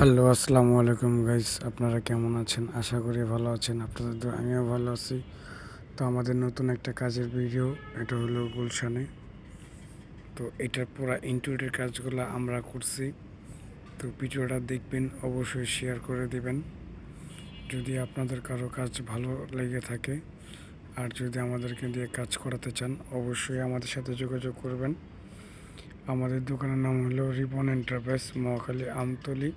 Hello, আসসালামু আলাইকুম guys. আপনারা কেমন আছেন? আশা করি ভালো আছেন। আপনাদের তো আমিও ভালো আছি। তো আমাদের নতুন একটা কাজের ভিডিও এটা হলো গুলশানে। তো এটার পুরো ইন্টুরিটের কাজগুলো আমরা করছি। তো ভিডিওটা দেখবেন, অবশ্যই শেয়ার করে দিবেন। যদি আপনাদের কারও কাজ ভালো লেগে থাকে, আর যদি আমাদেরকে দিয়ে কাজ করাতে চান, অবশ্যই আমাদের সাথে যোগাযোগ করবেন। আমাদের দোকানের নাম হলো রিবন এন্টারপ্রাইজ, মহাখালী আমতলি।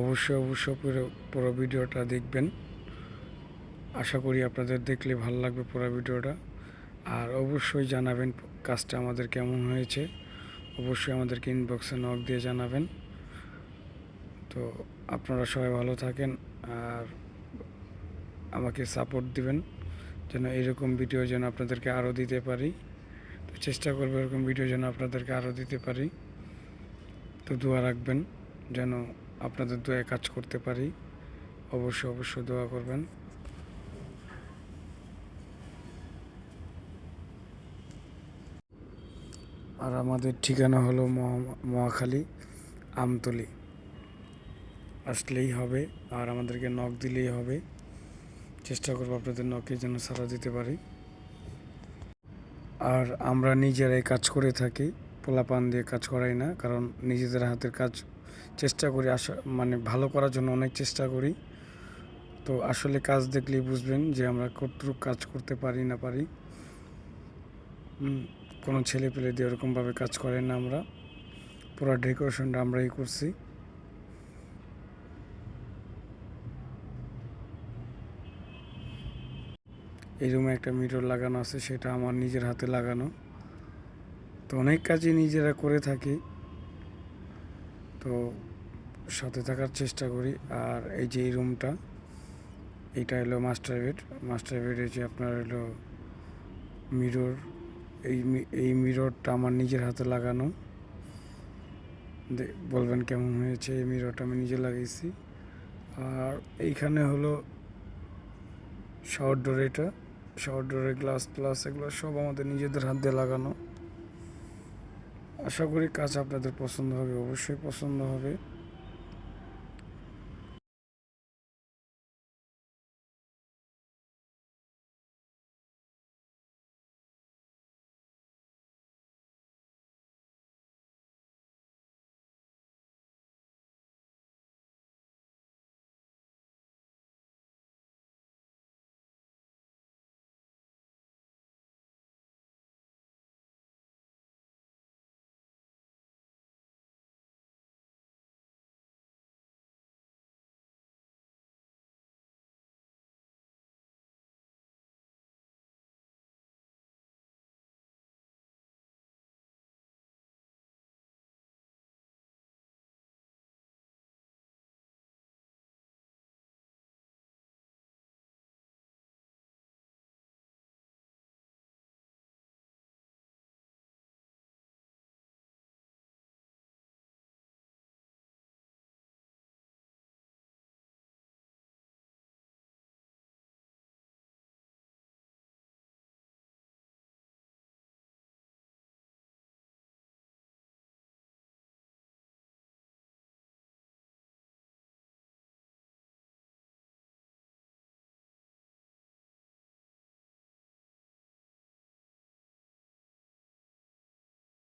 অবশ্যই অবশ্যই পুরো পুরো ভিডিওটা দেখবেন। আশা করি আপনাদের দেখলে ভালো লাগবে পুরো ভিডিওটা। আর অবশ্যই জানাবেন কাজটা আমাদের কেমন হয়েছে। অবশ্যই আমাদেরকে ইনবক্সে নক দিয়ে জানাবেন। তো আপনারা সবাই ভালো থাকেন আর আমাকে সাপোর্ট দিবেন, যেন এরকম ভিডিও যেন আপনাদেরকে আরও দিতে পারি। তো চেষ্টা করব এরকম ভিডিও যেন আপনাদেরকে আরও দিতে পারি। তো দোয়া রাখবেন, যেন আপনাদের দোয়ায় কাজ করতে পারি। অবশ্যই অবশ্যই দোয়া করবেন। আর আমাদের ঠিকানা হলো মহা- মহাখালী, আমতলি। আসলেই হবে, আর আমাদেরকে নখ দিলেই হবে। চেষ্টা করব আপনাদের নখে যেন সারা দিতে পারি। আর আমরা নিজেরাই কাজ করে থাকি। পোলাপান দিয়ে কাজ করাই না, কারণ নিজেদের হাতের কাজ চেষ্টা করি আসা মানে ভালো করার জন্য অনেক চেষ্টা করি। তো আসলে কাজ দেখলেই বুঝবেন যে আমরা কতটুকু কাজ করতে পারি, না পারি। কোনো ছেলে পেলে দিয়ে ওরকমভাবে কাজ করে না আমরা। পুরো ডেকোরেশনটা আমরাই করছি। এই রুমে একটা মিরর লাগানো আছে, সেটা আমার নিজের হাতে লাগানো। তো অনেক কাজই নিজেরা করে থাকি। তো সাথে থাকার চেষ্টা করি। আর এই যে এই রুমটা এইটা হলো মাস্টার বেড মাস্টার বেডে যে আপনার হলো মিরর এই এই মিররটা আমার নিজের হাতে লাগানো। বলবেন কেমন হয়েছে এই মিররটা আমি নিজে লাগিয়েছি আর এইখানে হলো শাওয়ার ডোর এটা। শাওয়ার ডোরের গ্লাস প্লাস এগুলো সব আমাদের নিজেদের হাত দিয়ে লাগানো। আশা করি কাজ আপনাদের পছন্দ হবে অবশ্যই পছন্দ হবে।